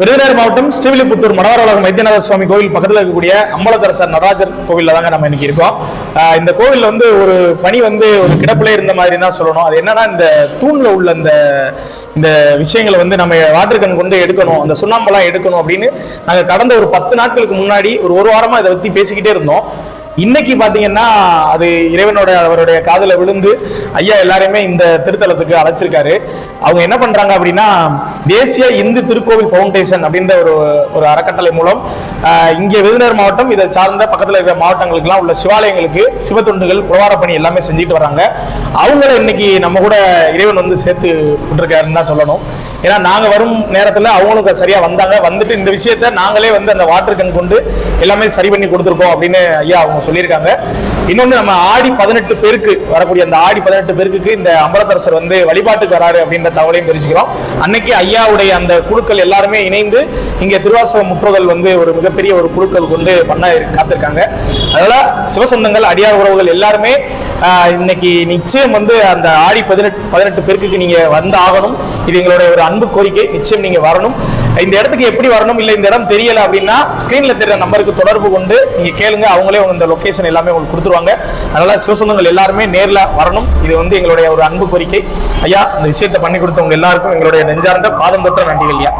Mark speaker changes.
Speaker 1: விருதுநகர் மாவட்டம் ஸ்ரீவில்லிபுத்தூர் மடவாரவளகம் வைத்தியநாத சுவாமி கோவில் பக்கத்தில் இருக்கக்கூடிய அம்பலத்தரசர் நடராஜர் கோவிலில் தாங்க நம்ம இன்னைக்கு இருக்கோம். இந்த கோவிலில் வந்து ஒரு பணி வந்து ஒரு கிடப்பிலே இருந்த மாதிரி தான் சொல்லணும். அது என்னன்னா இந்த தூண்ல உள்ள இந்த இந்த விஷயங்களை வந்து நம்ம வாட்டர் கன் கொண்டு எடுக்கணும். அந்த சுண்ணாம்பெல்லாம் எடுக்கணும் அப்படின்னு நாங்கள் கடந்த ஒரு பத்து நாட்களுக்கு முன்னாடி ஒரு ஒரு வாரமா இதை பத்தி பேசிக்கிட்டே இருந்தோம். இன்னைக்கு பாத்தீங்கன்னா அது இறைவனோட அவருடைய காதில் விழுந்து ஐயா எல்லாரையுமே இந்த திருத்தலத்துக்கு அழைச்சிருக்காரு. அவங்க என்ன பண்றாங்க அப்படின்னா தேசிய இந்து திருக்கோவில் ஃபவுண்டேஷன் அப்படின்ற ஒரு ஒரு அறக்கட்டளை மூலம் இங்கே விருதுநகர் மாவட்டம் இதை சார்ந்த பக்கத்துல இருக்கிற மாவட்டங்களுக்குலாம் உள்ள சிவாலயங்களுக்கு சிவத்தொண்டுகள் புலவார பணி எல்லாமே செஞ்சுட்டு வராங்க அவங்கள இன்னைக்கு நம்ம கூட இறைவன் வந்து சேர்த்து விட்டுருக்காருன்னு தான் சொல்லணும். ஏன்னா நாங்கள் வரும் நேரத்தில் அவங்களும் சரியாக வந்தாங்க. வந்துட்டு இந்த விஷயத்த நாங்களே வந்து அந்த வாட்டர் கன் கொண்டு எல்லாமே சரி பண்ணி கொடுத்துருக்கோம் அப்படின்னு ஐயா அவங்க சொல்லியிருக்காங்க. இன்னொன்று நம்ம ஆடி பதினெட்டு பேருக்கு வரக்கூடிய அந்த ஆடி பதினெட்டு பேருக்கு இந்த அம்பலத்தரசர் வந்து வழிபாட்டுக்கு வராரு அப்படின்ற தகவலையும் தெரிஞ்சுக்கிறோம். அன்னைக்கு ஐயாவுடைய அந்த குழுக்கள் எல்லாருமே இணைந்து இங்கே திருவாசக முற்றோதல் வந்து ஒரு மிகப்பெரிய ஒரு குழுக்கள் கொண்டு பண்ண காத்திருக்காங்க. அதனால சிவசொந்தங்கள் அடியார் உறவுகள் எல்லாருமே இன்னைக்கு நிச்சயம் வந்து அந்த ஆடி பதினெட்டு பதினெட்டு பேருக்கு நீங்க வந்து ஆகணும் இது எங்களுடைய ஒரு அன்பு கோரிக்கை நிச்சயம் நீங்க வரணும். இந்த இடத்துக்கு எப்படி வரணும் இல்ல இந்த இடம் தெரியல அப்படின்னா ஸ்கிரீன்ல தெரியற நம்பருக்கு தொடர்பு கொண்டு நீங்க கேளுங்க. அவங்களே உங்க இந்த லொகேஷன் எல்லாமே உங்களுக்கு கொடுத்துருவாங்க. அதனால சிவசொந்தங்கள் எல்லாருமே நேர்ல வரணும். இது வந்து எங்களுடைய ஒரு அன்பு கோரிக்கை. ஐயா இந்த விஷயத்தை பண்ணி கொடுத்தவங்க எல்லாருக்கும் எங்களுடைய நெஞ்சார்ந்த பாதம் தொற்ற நன்றிகள் ஐயா.